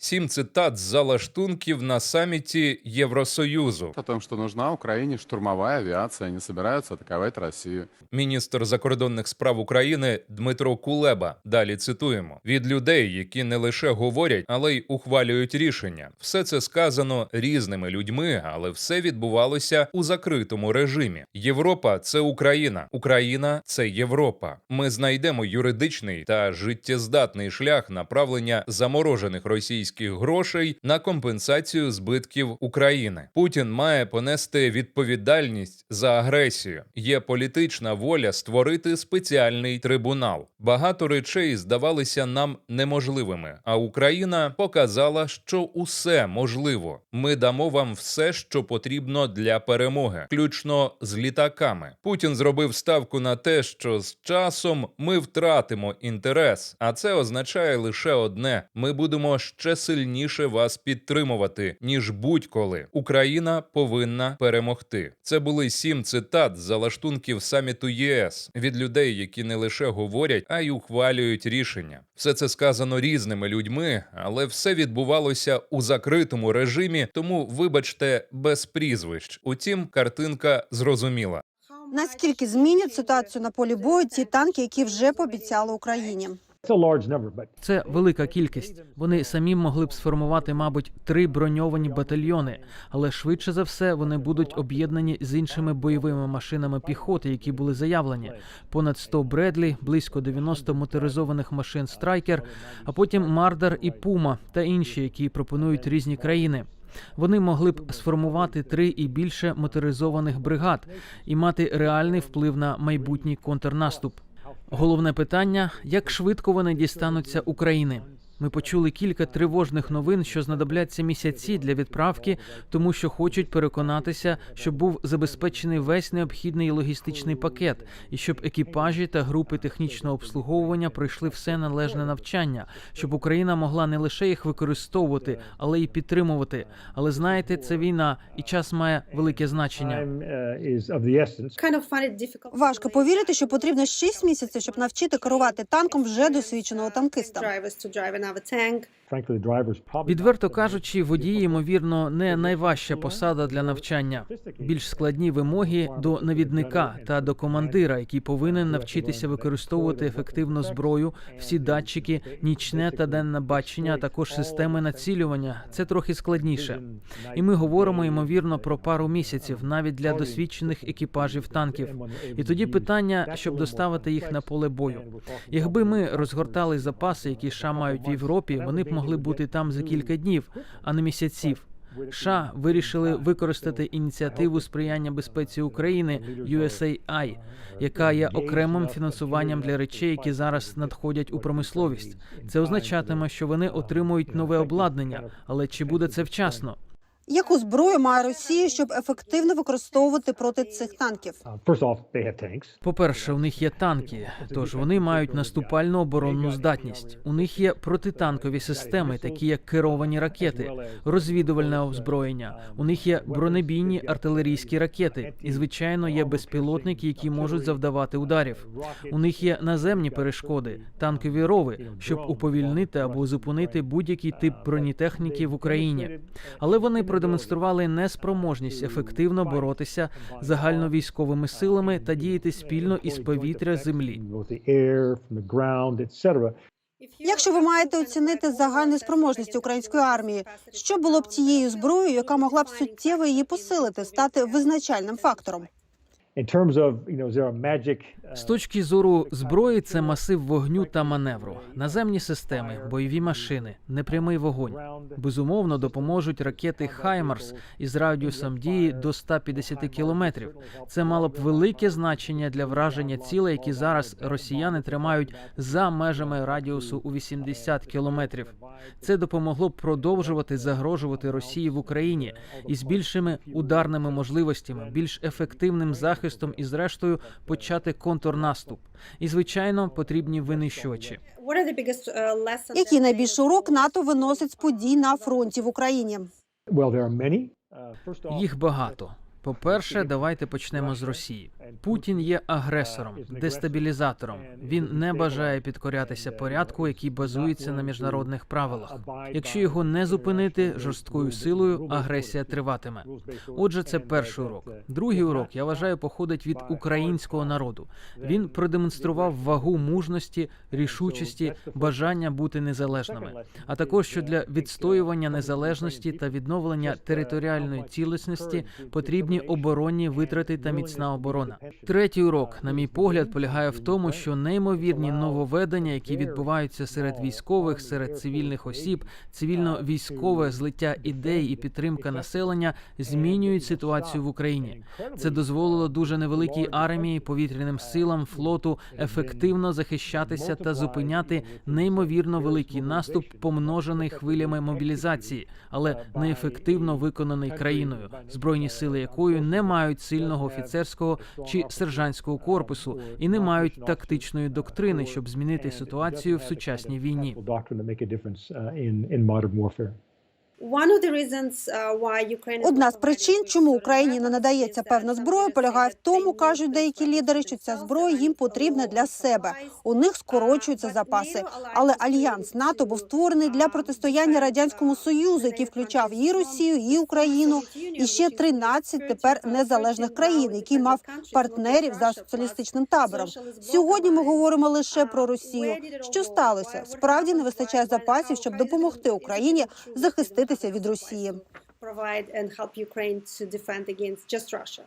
Сім цитат з залаштунків на саміті Євросоюзу. о том, что нужна Украине штурмовая авиация, они собираются атаковать Россию. Міністр закордонних справ України Дмитро Кулеба. Далі цитуємо від людей, які не лише говорять, але й ухвалюють рішення. Все це сказано різними людьми, але все відбувалося у закритому режимі. Європа це Україна, Україна це Європа. Ми знайдемо юридичний та життєздатний шлях направлення заморожених російських грошей на компенсацію збитків України. Путін має понести відповідальність за агресію. Є політична воля створити спеціальний трибунал. Багато речей здавалися нам неможливими. А Україна показала, що усе можливо. Ми дамо вам все, що потрібно для перемоги, включно з літаками. Путін зробив ставку на те, що з часом ми втратимо інтерес, а це означає лише одне: ми будемо ще сильніше вас підтримувати, ніж будь-коли. Україна повинна перемогти. Це були сім цитат з залаштунків саміту ЄС від людей, які не лише говорять, а й ухвалюють рішення. Все це сказано різними людьми, але все відбувалося у закритому режимі, тому вибачте без прізвищ. Утім, картинка зрозуміла. Наскільки змінять ситуацію на полі бою ті танки, які вже пообіцяли Україні? Це велика кількість. Вони самі могли б сформувати, мабуть, три броньовані батальйони, але швидше за все вони будуть об'єднані з іншими бойовими машинами піхоти, які були заявлені. Понад 100 Бредлі, близько 90 моторизованих машин Страйкер, а потім Мардар і Пума та інші, які пропонують різні країни. Вони могли б сформувати три і більше моторизованих бригад і мати реальний вплив на майбутній контрнаступ. Головне питання: як швидко вони дістануться України? Ми почули кілька тривожних новин, що знадобляться місяці для відправки, тому що хочуть переконатися, щоб був забезпечений весь необхідний логістичний пакет, і щоб екіпажі та групи технічного обслуговування пройшли все належне навчання, щоб Україна могла не лише їх використовувати, але й підтримувати. Але знаєте, це війна, і час має велике значення. difficult. Важко повірити, що потрібно 6 місяців, щоб навчити керувати танком вже досвідченого танкиста. our tank. Відверто кажучи, водії, ймовірно, не найважча посада для навчання. Більш складні вимоги до навідника та до командира, який повинен навчитися використовувати ефективно зброю, всі датчики, нічне та денне бачення, а також системи націлювання. Це трохи складніше. І ми говоримо ймовірно про пару місяців, навіть для досвідчених екіпажів танків. І тоді питання, щоб доставити їх на поле бою. Якби ми розгортали запаси, які США мають в Європі, вони б могли бути там за кілька днів, а не місяців. США вирішили використати ініціативу сприяння безпеці України USAI, яка є окремим фінансуванням для речей, які зараз надходять у промисловість. Це означатиме, що вони отримують нове обладнання, але чи буде це вчасно? Яку зброю має Росія, щоб ефективно використовувати проти цих танків? Uh, tanks. По-перше, у них є танки, тож вони мають наступальну оборонну здатність. У них є протитанкові системи, такі як керовані ракети, розвідувальне озброєння. У них є бронебійні артилерійські ракети, і звичайно є безпілотники, які можуть завдавати ударів. У них є наземні перешкоди, танкові рови, щоб уповільнити або зупинити будь-який тип бронетехніки в Україні. Але вони продемонстрували неспроможність ефективно боротися загальновійськовими силами та діяти спільно із повітря землі. Якщо ви маєте оцінити загальну спроможність української армії, що було б тією зброєю, яка могла б суттєво її посилити, стати визначальним фактором? З точки зору зброї, це масив вогню та маневру, наземні системи, бойові машини, непрямий вогонь. Безумовно, допоможуть ракети Хаймарс із радіусом дії до 150 кілометрів. Це мало б велике значення для враження цілей, які зараз росіяни тримають за межами радіусу у 80 кілометрів. Це допомогло б продовжувати загрожувати Росії в Україні із більшими ударними можливостями, більш ефективним захистом і, зрештою, почати контрнаступ. І звичайно, потрібні винищувачі. Який найбільший урок НАТО виносить з подій на фронті в Україні? Їх багато. По-перше, давайте почнемо з Росії. Путін є агресором, дестабілізатором. Він не бажає підкорятися порядку, який базується на міжнародних правилах. Якщо його не зупинити жорсткою силою, агресія триватиме. Отже, це перший урок. Другий урок я вважаю походить від українського народу. Він продемонстрував вагу мужності, рішучості, бажання бути незалежними, а також що для відстоювання незалежності та відновлення територіальної цілісності потрібні оборонні витрати та міцна оборона. Третій урок, на мій погляд, полягає в тому, що неймовірні нововведення, які відбуваються серед військових, серед цивільних осіб, цивільно-військове злиття ідей і підтримка населення змінюють ситуацію в Україні. Це дозволило дуже невеликій армії, повітряним силам, флоту ефективно захищатися та зупиняти неймовірно великий наступ, помножений хвилями мобілізації, але неефективно виконаний країною, збройні сили якої не мають сильного офіцерського чи сержантського корпусу і не мають тактичної доктрини, щоб змінити ситуацію в сучасній війні. Одна not з причин, чому Україні не надається певна зброя, полягає в тому, кажуть деякі лідери, що ця зброя їм потрібна для себе. У них скорочуються запаси. Але альянс НАТО був створений для um, протистояння радянському uh, союзу, який включав і Росію, і Україну, і ще which 13 тепер незалежних країн, який мав партнерів за соціалістичним табором. Сьогодні ми говоримо лише про Uh, Росію. Що сталося? Справді не вистачає запасів, щоб допомогти Україні to- захиститися від Росії. provide and help Ukraine to defend against just Russia.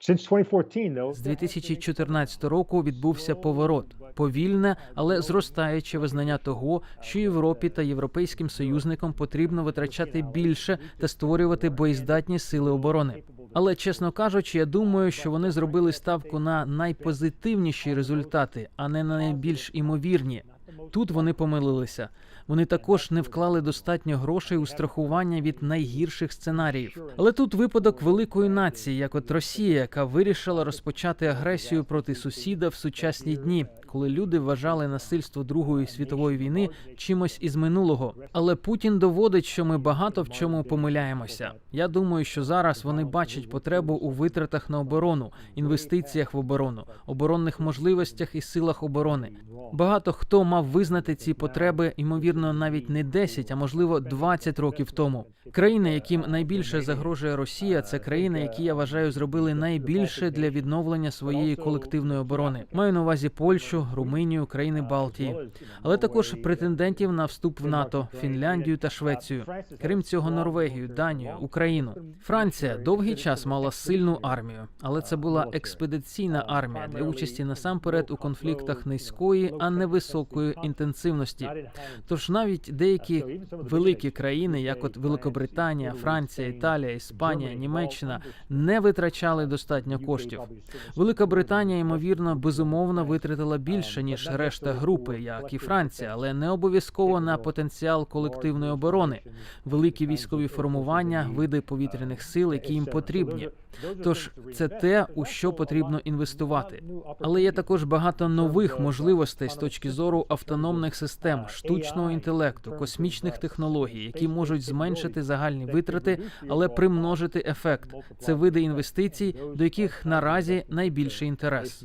Since 2014, З 2014 року відбувся поворот, повільне, але зростаюче визнання того, що Європі та європейським союзникам потрібно витрачати більше та створювати боєздатні сили оборони. Але чесно кажучи, я думаю, що вони зробили ставку на найпозитивніші результати, а не на найбільш імовірні. Тут вони помилилися. Вони також не вклали достатньо грошей у страхування від найгірших сценаріїв. Але тут випадок великої нації, як от Росія, яка вирішила розпочати агресію проти сусіда в сучасні дні, коли люди вважали насильство Другої світової війни чимось із минулого. Але Путін доводить, що ми багато в чому помиляємося. Я думаю, що зараз вони бачать потребу у витратах на оборону, інвестиціях в оборону, оборонних можливостях і силах оборони. Багато хто мав визнати ці потреби, ймовірно, навіть не 10, а можливо 20 років тому. Країни, яким найбільше загрожує Росія, це країни, які я вважаю зробили найбільше для відновлення своєї колективної оборони. Маю на увазі Польщу, Румунію, країни Балтії, але також претендентів на вступ в НАТО, Фінляндію та Швецію. Крім цього, Норвегію, Данію, Україну. Франція довгий час мала сильну армію, але це була експедиційна армія для участі насамперед у конфліктах низької, а не високої інтенсивності. Тож навіть деякі великі країни, як от Великобританія, Франція, Італія, Іспанія, Німеччина, не витрачали достатньо коштів. Велика Британія, ймовірно, безумовно витратила більше ніж решта групи, як і Франція, але не обов'язково на потенціал колективної оборони, великі військові формування, види повітряних сил, які їм потрібні. Тож це те, у що потрібно інвестувати. Але є також багато нових можливостей з точки зору автономних систем, штучного інтелекту, космічних технологій, які можуть зменшити загальні витрати, але примножити ефект. Це види інвестицій, до яких наразі найбільший інтерес.